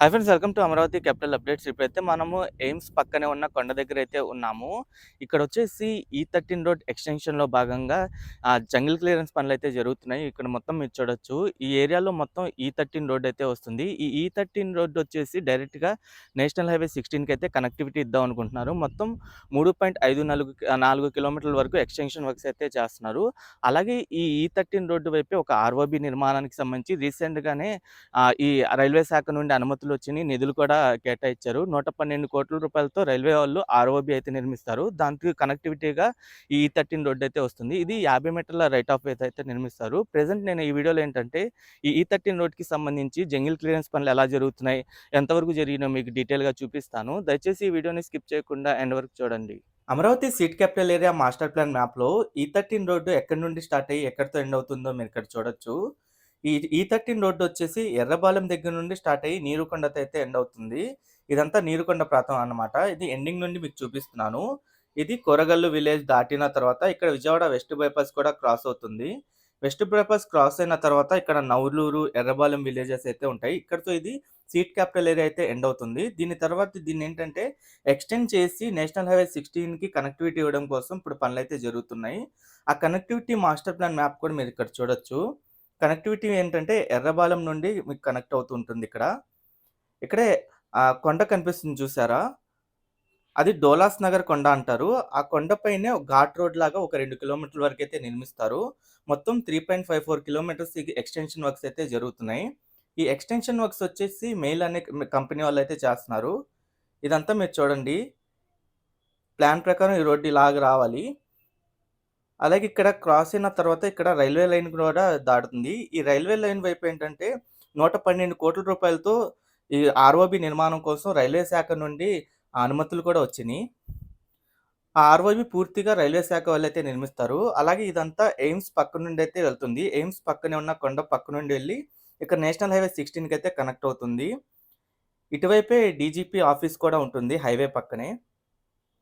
Hi friends welcome to Amaravati capital updates. ఇప్పుడైతే మనము AIIMS పక్కనే ఉన్న కొండ దగ్గర అయితే ఉన్నాము. ఇక్కడ వచ్చేసి ఈ థర్టీన్ రోడ్ ఎక్స్టెన్షన్లో భాగంగా ఆ, జంగిల్ క్లియరెన్స్ పనులు అయితే జరుగుతున్నాయి. ఇక్కడ మొత్తం మీరు చూడొచ్చు. ఈ ఏరియాలో మొత్తం ఈ థర్టీన్ రోడ్ అయితే వస్తుంది. ఈ ఈ థర్టీన్ రోడ్ వచ్చేసి డైరెక్ట్గా నేషనల్ హైవే సిక్స్టీన్కి అయితే కనెక్టివిటీ ఇద్దాం అనుకుంటున్నారు. మొత్తం మూడు పాయింట్ ఐదు నాలుగు నాలుగు కిలోమీటర్ల వరకు ఎక్స్టెన్షన్ వర్క్స్ అయితే చేస్తున్నారు. అలాగే ఈ ఈ థర్టీన్ రోడ్డు వైపే ఒక ఆర్ఓబి నిర్మాణానికి సంబంధించి రీసెంట్గానే ఈ రైల్వే శాఖ నుండి అనుమతులు వచ్చినాయి. నిధులు కూడా కేటాయించారు. నూట పన్నెండు కోట్ల రూపాయలతో రైల్వే వాళ్ళు ఆర్ఓబి అయితే నిర్మిస్తారు. దానికి కనెక్టివిటీగా ఈ e థర్టీన్ రోడ్ అయితే వస్తుంది. ఇది యాభై మీటర్ల రైట్ ఆఫ్ వే అయితే నిర్మిస్తారు. ప్రజెంట్ నేను ఈ వీడియోలో ఏంటంటే ఈ ఈ థర్టీన్ రోడ్కి సంబంధించి జంగిల్ క్లియరెన్స్ పనులు ఎలా జరుగుతున్నాయి ఎంతవరకు జరిగినాయో మీకు డీటెయిల్గా చూపిస్తాను. దయచేసి ఈ వీడియోని స్కిప్ చేయకుండా ఎండ్ వరకు చూడండి. Amaravati seed capital area master plan మ్యాప్లో ఈ e థర్టీన్ రోడ్డు ఎక్కడి నుండి స్టార్ట్ అయ్యి ఎక్కడితో ఎండ్ అవుతుందో మీరు ఇక్కడ చూడొచ్చు. ఈ ఈ థర్టీన్ రోడ్డు వచ్చేసి ఎర్రబాలెం దగ్గర నుండి స్టార్ట్ అయ్యి నీరుకొండతో అయితే ఎండ్ అవుతుంది. ఇదంతా నీరుకొండ ప్రాంతం అన్నమాట. ఇది ఎండింగ్ నుండి మీకు చూపిస్తున్నాను. ఇది కొరగల్లు విలేజ్ దాటిన తర్వాత ఇక్కడ విజయవాడ వెస్ట్ బైపాస్ కూడా క్రాస్ అవుతుంది. వెస్ట్ బైపాస్ క్రాస్ అయిన తర్వాత ఇక్కడ నవలూరు ఎర్రబాలెం విలేజెస్ అయితే ఉంటాయి. ఇక్కడతో ఇది సీట్ క్యాపిటల్ ఏరియా అయితే ఎండ్ అవుతుంది. దీని తర్వాత దీన్ని ఏంటంటే ఎక్స్టెండ్ చేసి నేషనల్ హైవే సిక్స్టీన్కి కనెక్టివిటీ ఇవ్వడం కోసం ఇప్పుడు పనులు అయితే జరుగుతున్నాయి. ఆ కనెక్టివిటీ మాస్టర్ ప్లాన్ మ్యాప్ కూడా మీరు ఇక్కడ చూడొచ్చు. కనెక్టివిటీ ఏంటంటే ఎర్రబాలెం నుండి మీకు కనెక్ట్ అవుతూ ఉంటుంది ఇక్కడ. ఇక్కడే ఆ కొండ కనిపిస్తుంది చూసారా? అది డోలాస్ నగర్ కొండ అంటారు. ఆ కొండపైనే ఒక ఘాట్ రోడ్ లాగా ఒక రెండు కిలోమీటర్ల వరకు అయితే నిర్మిస్తారు. మొత్తం three point five four kilometres extension works అయితే జరుగుతున్నాయి. ఈ ఎక్స్టెన్షన్ వర్క్స్ వచ్చేసి మెయిల్ అనే కంపెనీ వాళ్ళు అయితే చేస్తున్నారు. ఇదంతా మీరు చూడండి. ప్లాన్ ప్రకారం ఈ రోడ్డు ఇలాగ రావాలి. అలాగే ఇక్కడ క్రాస్ అయిన తర్వాత ఇక్కడ రైల్వే లైన్ కూడా దాటుతుంది. ఈ రైల్వే లైన్ వైపు ఏంటంటే నూట పన్నెండు కోట్ల రూపాయలతో ఈ ఆర్ఓబి నిర్మాణం కోసం రైల్వే శాఖ నుండి అనుమతులు కూడా వచ్చినాయి. ఆ ఆర్ఓబి పూర్తిగా రైల్వే శాఖ వాళ్ళు అయితే నిర్మిస్తారు. అలాగే ఇదంతా ఎయిమ్స్ పక్క నుండి అయితే వెళ్తుంది. ఎయిమ్స్ పక్కనే ఉన్న కొండ పక్క నుండి వెళ్ళి ఇక్కడ నేషనల్ హైవే సిక్స్టీన్కి అయితే కనెక్ట్ అవుతుంది. ఇటువైపే డీజీపీ ఆఫీస్ కూడా ఉంటుంది హైవే పక్కనే.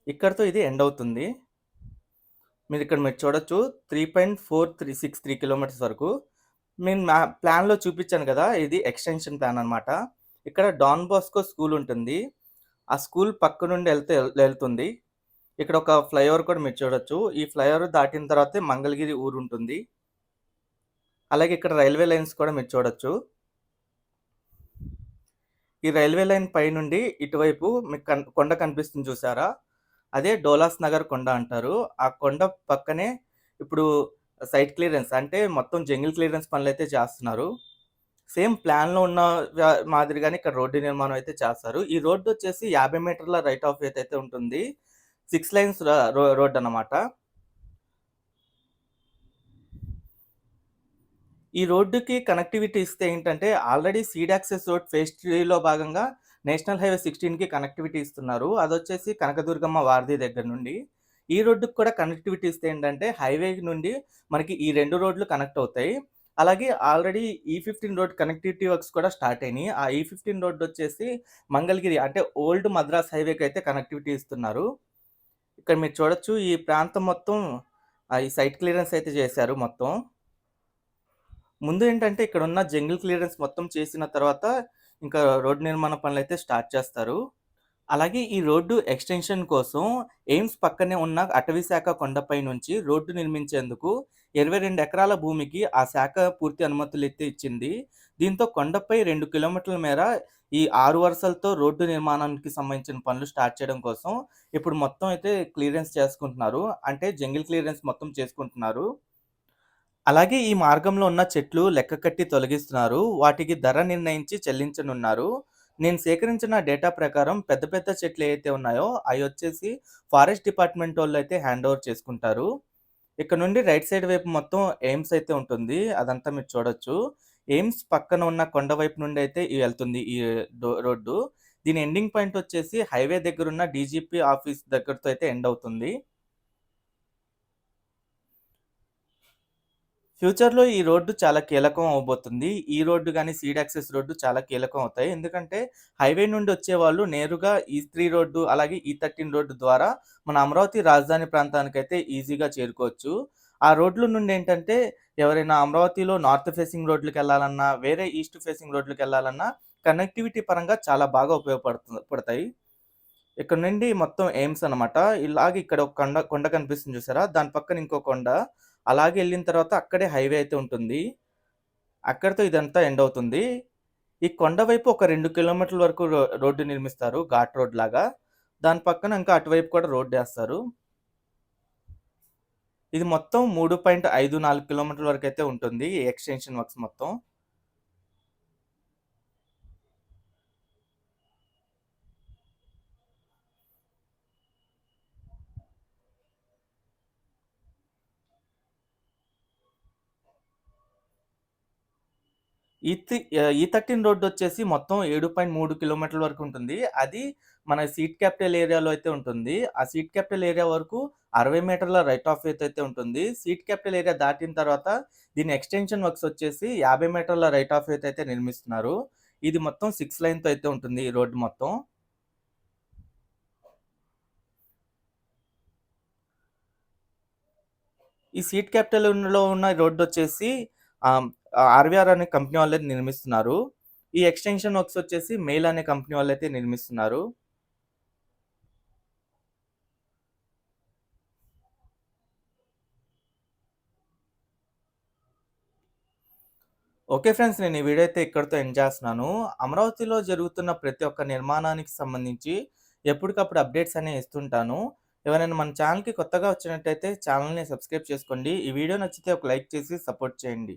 ఇక్కడతో ఇది ఎండ్ అవుతుంది. మీరు ఇక్కడ మీరు చూడొచ్చు. Three point four three six three kilometres వరకు. నేను మా ప్లాన్లో చూపించాను కదా ఇది ఎక్స్టెన్షన్ ప్లాన్ అనమాట ఇక్కడ డాన్ బాస్కో స్కూల్ ఉంటుంది. ఆ స్కూల్ పక్క నుండి వెళ్తే వెళ్తుంది. ఇక్కడ ఒక ఫ్లైఓవర్ కూడా మీరు చూడొచ్చు. ఈ ఫ్లైఓవర్ దాటిన తర్వాతే మంగళగిరి ఊరు ఉంటుంది. అలాగే ఇక్కడ రైల్వే లైన్స్ కూడా మీరు చూడొచ్చు. ఈ రైల్వే లైన్ పై నుండి ఇటువైపు మీకు కన్ కొండ కనిపిస్తుంది చూసారా? అదే డోలాస్ నగర్ కొండ అంటారు. ఆ కొండ పక్కనే ఇప్పుడు సైట్ క్లియరెన్స్ అంటే మొత్తం జంగిల్ క్లియరెన్స్ పనులు అయితే చేస్తున్నారు. సేమ్ ప్లాన్లో ఉన్న మాదిరిగానే ఇక్కడ రోడ్డు నిర్మాణం అయితే చేస్తారు. ఈ రోడ్డు వచ్చేసి యాభై మీటర్ల రైట్ ఆఫ్ వే అయితే ఉంటుంది. సిక్స్ లైన్స్ రోడ్ అన్నమాట. ఈ రోడ్డుకి కనెక్టివిటీ ఇస్తే ఏంటంటే already seed access road phase త్రీలో భాగంగా నేషనల్ హైవే సిక్స్టీన్కి కనెక్టివిటీ ఇస్తున్నారు. అది వచ్చేసి కనకదుర్గమ్మ వారధి దగ్గర నుండి. ఈ రోడ్డుకు కూడా కనెక్టివిటీ ఇస్తే ఏంటంటే హైవే నుండి మనకి ఈ రెండు రోడ్లు కనెక్ట్ అవుతాయి. అలాగే already e E fifteen road connectivity works కూడా స్టార్ట్ అయినాయి. ఆ ఈ ఫిఫ్టీన్ రోడ్ వచ్చేసి మంగళగిరి అంటే ఓల్డ్ మద్రాస్ హైవేకి అయితే కనెక్టివిటీ ఇస్తున్నారు. ఇక్కడ మీరు చూడొచ్చు ఈ ప్రాంతం మొత్తం ఈ సైట్ క్లియరెన్స్ అయితే చేశారు మొత్తం. ముందు ఏంటంటే ఇక్కడ ఉన్న జంగిల్ క్లియరెన్స్ మొత్తం చేసిన తర్వాత ఇంకా రోడ్డు నిర్మాణ పనులు అయితే స్టార్ట్ చేస్తారు. అలాగే ఈ రోడ్డు ఎక్స్టెన్షన్ కోసం ఎయిమ్స్ పక్కనే ఉన్న అటవీ శాఖ కొండపై నుంచి రోడ్డు నిర్మించేందుకు ఇరవై రెండు ఎకరాల భూమికి ఆ శాఖ పూర్తి అనుమతులు అయితే ఇచ్చింది. దీంతో కొండపై రెండు కిలోమీటర్ల మేర ఈ ఆరు వరుసలతో రోడ్డు నిర్మాణానికి సంబంధించిన పనులు స్టార్ట్ చేయడం కోసం ఇప్పుడు మొత్తం అయితే క్లియరెన్స్ చేసుకుంటున్నారు. అంటే జంగిల్ క్లియరెన్స్ మొత్తం చేసుకుంటున్నారు. అలాగే ఈ మార్గంలో ఉన్న చెట్లు లెక్క కట్టి తొలగిస్తున్నారు. వాటికి ధర నిర్ణయించి చెల్లించనున్నారు. నేను సేకరించిన డేటా ప్రకారం పెద్ద పెద్ద చెట్లు ఏవైతే ఉన్నాయో అవి వచ్చేసి ఫారెస్ట్ డిపార్ట్మెంట్ వాళ్ళు అయితే హ్యాండ్ ఓవర్ చేసుకుంటారు. ఇక్కడ నుండి రైట్ సైడ్ వైపు మొత్తం ఎయిమ్స్ అయితే ఉంటుంది. అదంతా మీరు చూడొచ్చు. ఎయిమ్స్ పక్కన ఉన్న కొండ వైపు నుండి అయితే వెళ్తుంది ఈ డో- రోడ్డు. దీని ఎండింగ్ పాయింట్ వచ్చేసి హైవే దగ్గర ఉన్న డీజీపీ ఆఫీస్ దగ్గరతో అయితే ఎండ్ అవుతుంది. ఫ్యూచర్‌లో ఈ రోడ్డు చాలా కీలకం అవబోతుంది ఈ రోడ్డు కానీ సీడ్ యాక్సెస్ రోడ్డు చాలా కీలకం అవుతాయి. ఎందుకంటే హైవే నుండి వచ్చేవాళ్ళు నేరుగా ఈ త్రీ రోడ్డు అలాగే ఈ13 రోడ్డు ద్వారా మన అమరావతి రాజధాని ప్రాంతానికైతే ఈజీగా చేరుకోవచ్చు. ఆ రోడ్ల నుండి ఏంటంటే ఎవరైనా అమరావతిలో నార్త్ ఫేసింగ్ రోడ్లకెళ్ళాలన్నా, వేరే ఈస్ట్ ఫేసింగ్ రోడ్లకెళ్ళాలన్నా కనెక్టివిటీ పరంగా చాలా బాగా ఉపయోగపడుతు పడతాయి. ఇక్కడ నుండి మొత్తం ఎయిమ్స్ అనమాట. ఇలాగ ఇక్కడ ఒక కొండ కొండ కనిపిస్తుంది చూసారా? దాని పక్కన ఇంకో కొండ. అలాగే వెళ్ళిన తర్వాత అక్కడే హైవే అయితే ఉంటుంది. అక్కడితో ఇదంతా ఎండ్ అవుతుంది. ఈ కొండ వైపు ఒక రెండు కిలోమీటర్ల వరకు రో రోడ్డు నిర్మిస్తారు. ఘాట్ రోడ్ లాగా. దాని పక్కన ఇంకా అటువైపు కూడా రోడ్డేస్తారు. ఇది మొత్తం 3.54 కిలోమీటర్ల వరకు అయితే ఉంటుంది. ఎక్స్‌టెన్షన్ వర్క్స్ మొత్తం. ఈ ఈ థర్టీన్ రోడ్డు వచ్చేసి మొత్తం 7.3 కిలోమీటర్ల వరకు ఉంటుంది. అది మన సీట్ క్యాపిటల్ ఏరియాలో అయితే ఉంటుంది. ఆ సీట్ క్యాపిటల్ ఏరియా వరకు 60 మీటర్ల రైట్ ఆఫ్ వేత్ అయితే ఉంటుంది. సీట్ క్యాపిటల్ ఏరియా దాటిన తర్వాత దీని ఎక్స్‌టెన్షన్ వర్క్స్ వచ్చేసి 50 మీటర్ల రైట్ ఆఫ్ వేత్ అయితే నిర్మిస్తున్నారు. ఇది మొత్తం సిక్స్ లైన్‌తో అయితే ఉంటుంది ఈ రోడ్డు మొత్తం. ఈ సీట్ క్యాపిటల్‌లో ఉన్న రోడ్డు వచ్చేసి ఆర్‌వీఆర్ అనే కంపెనీ వాళ్ళైతే నిర్మిస్తున్నారు. ఈ ఎక్స్‌టెన్షన్ వర్క్స్ వచ్చేసి మెయిల్ అనే కంపెనీ వాళ్ళైతే నిర్మిస్తున్నారు. Okay friends. నేను ఈ వీడియో అయితే ఇక్కడితో ఎండ్ చేస్తున్నాను. అమరావతిలో జరుగుతున్న ప్రతి ఒక్క నిర్మాణానికి సంబంధించి ఎప్పటికప్పుడు అప్డేట్స్ అనేవి ఇస్తుంటాను. ఎవరైనా మన ఛానల్కి కొత్తగా వచ్చినట్టయితే ఛానల్ని సబ్స్క్రైబ్ చేసుకోండి. ఈ వీడియో నచ్చితే ఒక లైక్ చేసి సపోర్ట్ చేయండి.